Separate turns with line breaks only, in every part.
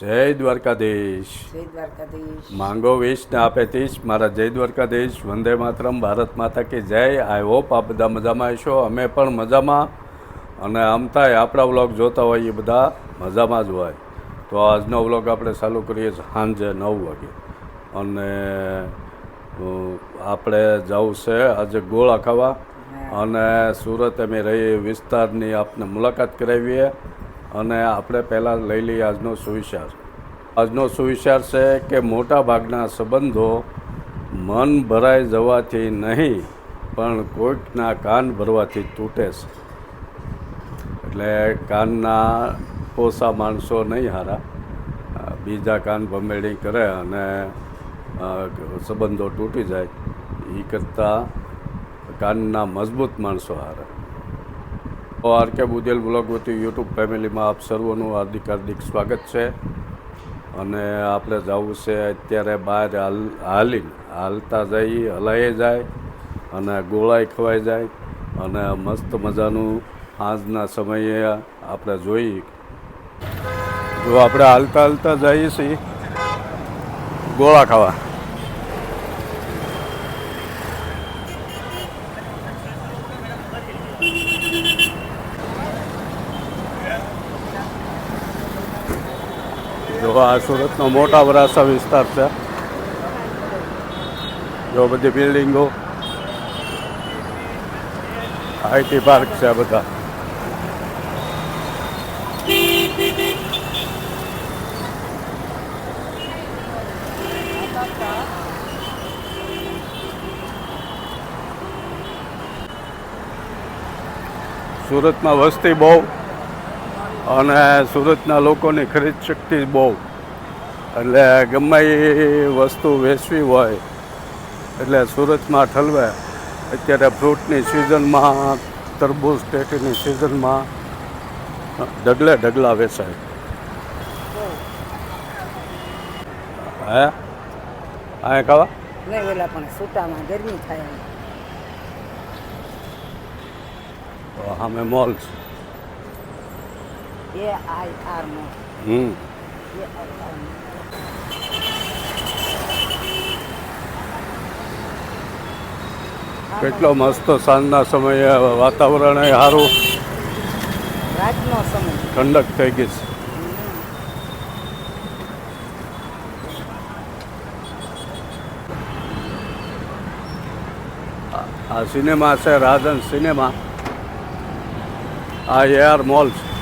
જય દ્વારકાધીશ.
જય દ્વારકાધીશ.
માંગો વીસ ને આપે તીશ. મારા જય દ્વારકાધીશ. વંદે માતરમ. ભારત માતા કે જય. આઈ હોપ આ બધા મજામાં હશો. અમે પણ મજામાં. અને આમ થાય આપણા વ્લોગ જોતા હોય એ બધા મજામાં જ હોય. તો આજનો વ્લોગ આપણે ચાલુ કરીએ સાંજે નવ વાગે. અને આપણે જવું છે આજે ગોળા ખાવા. અને સુરત અમે રહી વિસ્તારની આપને મુલાકાત કરાવીએ. અને આપણે પહેલાં લઈ લઈએ આજનો સુવિચાર. આજનો સુવિચાર છે કે મોટા ભાગના સંબંધો મન ભરાઈ જવાથી નહીં, પણ કોઈકના કાન ભરવાથી તૂટે છે. એટલે કાનના પોસા માણસો નહીં હારા. બીજા કાન ભમેડી કરે અને સંબંધો તૂટી જાય. એ કરતાં કાનના મજબૂત માણસો હારા. તો આર કે બુદેલ બ્લોગ વતી યુટ્યુબ ફેમિલીમાં આપ સર્વનું હાર્દિક હાર્દિક સ્વાગત છે. અને આપણે જવું છે અત્યારે બહાર હાલ હાલી હાલતા જઈ, હલાઈ જાય અને ગોળાઈ ખવાઈ જાય. અને મસ્ત મજાનું આજના સમયે આપણે જોઈ. જો આપણે હાલતા હાલતા જઈએ છીએ ગોળા ખાવા. જો આ સુરતનો મોટા વરાસા વિસ્તાર છે. જો બધી બિલ્ડિંગો આઈટી પાર્ક છે બધા. સુરતમાં વસ્તી બહુ અને સુરતના લોકોની ખરીદ શક્તિ બહુ. એટલે ગમે એ વસ્તુ વેચવી હોય એટલે સુરતમાં ઠલવે. અત્યારે ફ્રૂટની સિઝનમાં તરબૂચ ટેટીની સિઝનમાં ઢગલે ઢગલા વેચાય. હે? આ એ
નહીં વેલા પણ સૂટામાં ગરમી થાય
અમે મોલ છે.
એ આઈ આર નો
હમ
નો
કેટલો મસ્ત સાંજના સમયે વાતાવરણ એ સારું
રાતનો સમય.
ઠંડક થઈ ગઈ છે. આ- સિનેમા છે રાજન સિનેમા. આ એઆર મોલ છે.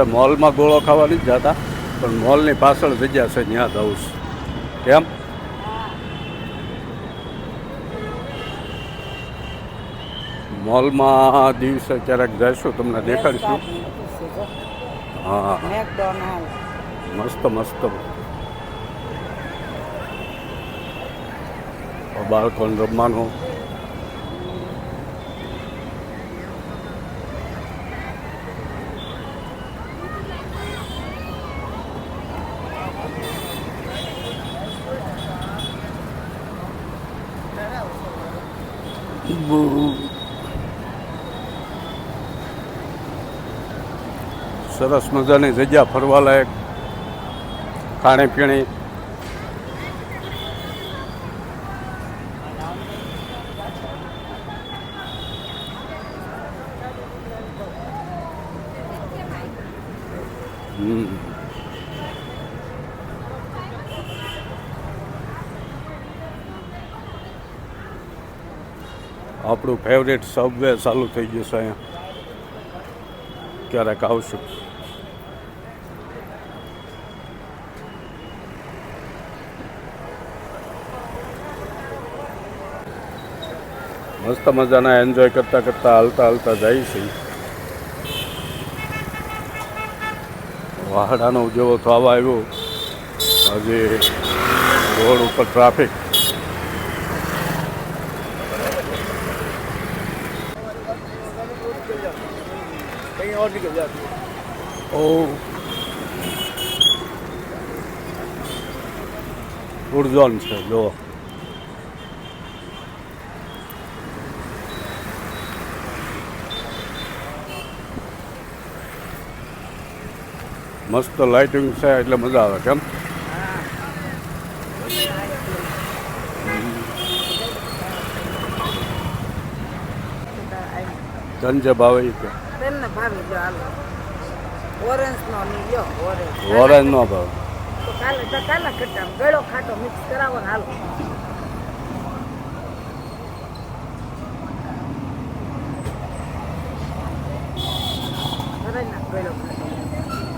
આપણે મોલમાં ગોળો ખાવા નથી જતા, પણ મોલની પાછળ જગ્યા છે, ત્યાં જવું છે. કેમ? મોલમાં દિવસે ક્યારેક જઈશું, તમને દેખાડીશું. હા. મસ્ત મસ્ત. બાળકોને રમવાનું. સરસ મજાની જગ્યા ફરવા લાયક ખાણી હમ. આપણું ફેવરેટ સબવે ચાલુ થઈ છે અહીંયા. ક્યારેક આવશું. મસ્ત મજાના એન્જોય કરતા કરતા હાલતા હાલતા જાય છે. વાહડાનો જેવો થવા આવ્યો. હજી રોડ ઉપર ટ્રાફિક और निकल जाती है ओ ઉર્જોન છે, જો. મસ્ત લાઇટિંગ છે, એટલે મજા આવે કેમ ધન જે ભાવે
છે ભાવી જો હાલો. ઓરેન્જ નો લ્યો ઓરેન્જ.
ઓરેન્જ નો
તો કાલે તો કાલે ખટ્ટા ગળો ખાટો મિક્સ કરાવો ને હાલો.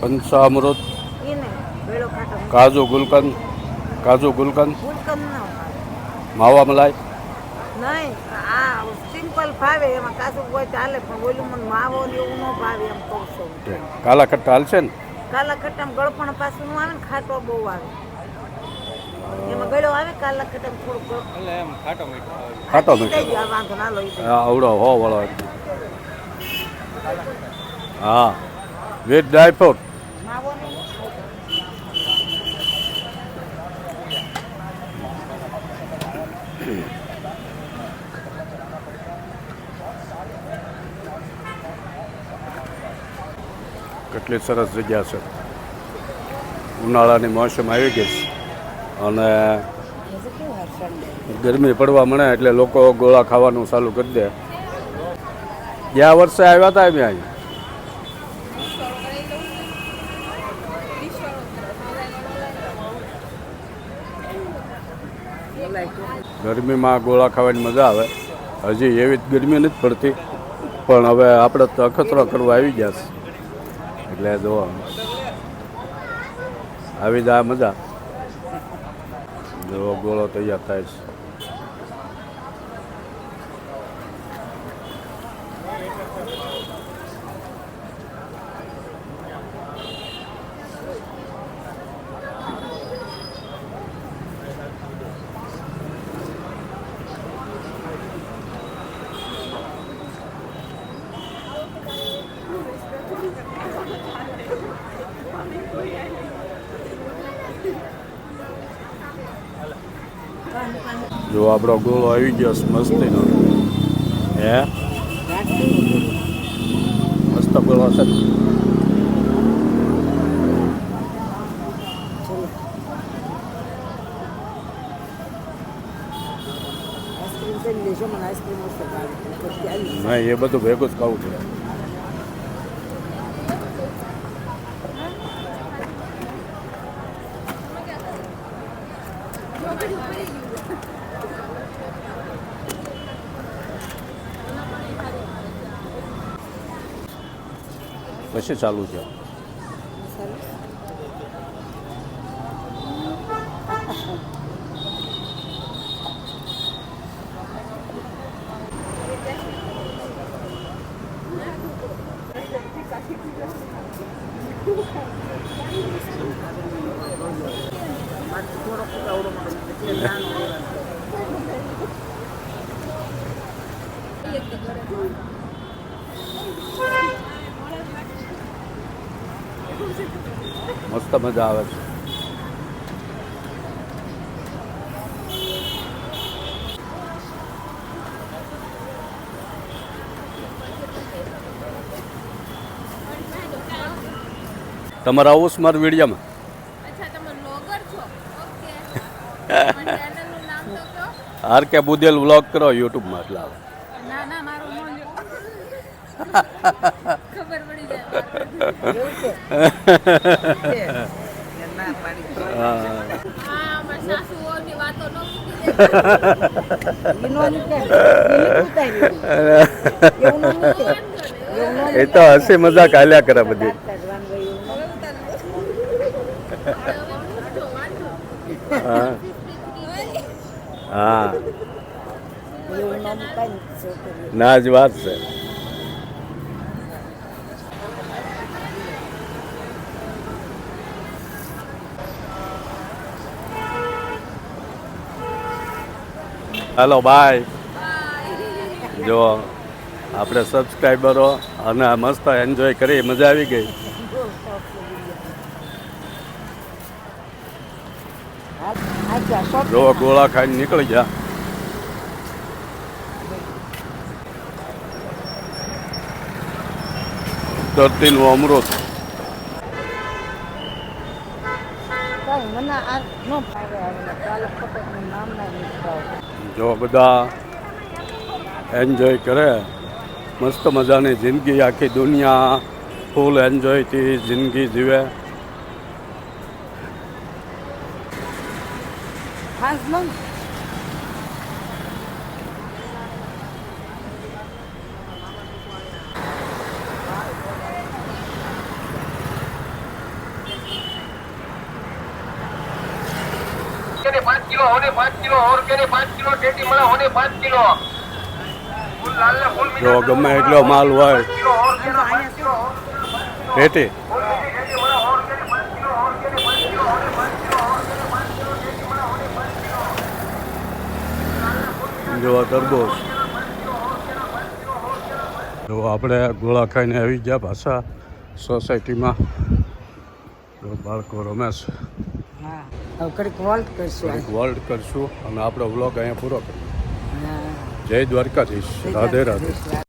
પંચામૃત કાજુ ગુલકંદ કાજુ ગુલકંદ
ગુલકંદ ના
માવા મલાઈ.
નહીં આ સિમ્પલ ભાવે એમાં કાજુ હોય ચાલે પણ ઓલું મને માવો ને એવું ન ભાવે એમ કહું છું.
કાલા ખટ્ટા હાલશે ને?
કાલા ખટ્ટામાં ગળપણ પાછું ન આવે ને ખાટો બહુ આવે. એમાં ગળો આવે કાલા ખટ્ટામાં થોડુંક ગળ-
ખાટો
આ ઈ
મીઠો.
દો, આ વાંધો ના લો ઈ દઈ દો.
આ આવડો હો વાળો. હા. વિથ ડ્રાયફ્રૂટ કેટલી સરસ જગ્યા છે. ઉનાળાની મોસમ આવી ગઈ છે. અને ગરમી પડવા મળે એટલે લોકો ગોળા ખાવાનું ચાલુ કરી દે. ગયા વર્ષે આવ્યા હતા અમે અહીં? ગરમીમાં ગોળા ખાવાની મજા આવે. હજી એવી જ ગરમી નથી પડતી. પણ હવે આપણે તો અખતરો કરવા આવી ગયા છે. એટલે જો આવી જાય મજા. ગોળો તૈયાર થાય છે. જો આપણો ગોળો આવી ગયો છે મસ્તીનો હે મસ્ત ગોળો છે
આઈસ્ક્રીમ કરી લેજો મને આઈસ્ક્રીમ મસ્ત ભાવે પછી આવી
ના એ બધું ભેગું જ ખાવું પડે પછી ચાલુ છે
સરસ મારે થોડોક આવડો મળે એટલે નાનો લેવાનો.
મસ્ત મજા આવે છે. તમારા આવું છે? મારા વિડીયોમાં આર કે બુદેલ વ્લોગ કરો યુટ્યુબમાં એટલે આવે.
એ
તો હસી મજાક હાલ્યા કરે બધી. હા.
ના
જ વાત છે હાલો બાય જો, આપણે સબસ્ક્રાઈબરો અને મસ્ત એન્જોય કરી, મજા આવી ગઈ. જો ગોળા ખાઈને નીકળી ગયા. ધરતીનું અમૃત.
આ ન ફાવે નામ ના
જો બધા એન્જોય કરે મસ્ત મજાની જિંદગી આખી દુનિયા ફૂલ એન્જોયથી જિંદગી જીવે.
ખાસ ન
के पाँच किलो होने पाँच किलो और के पाँच किलो टेटी मला होने पाँच किलो फूल लाल ने फूल
જો ગમે એટલો માલ હોય
किलो और के पाँच किलो
પેટી
फूल मीठी टेटी मला और के पाँच किलो और के पाँच किलो होने पाँच किलो और के पाँच किलो टेटी मला होने पाँच किलो
જો આ તરબૂચ જો આપણે ગોળા ખાઈને આવી ગયા પાછા સોસાયટીમાં જો બાળકો રમે છે
હા હવે કડીક વોલ્ટ કરશું
થોડીક વર્લ્ડ કરશું અને આપણો વ્લોગ અહીંયા પૂરો કરીએ. જય દ્વારકાધીશ. રાધે
રાધે.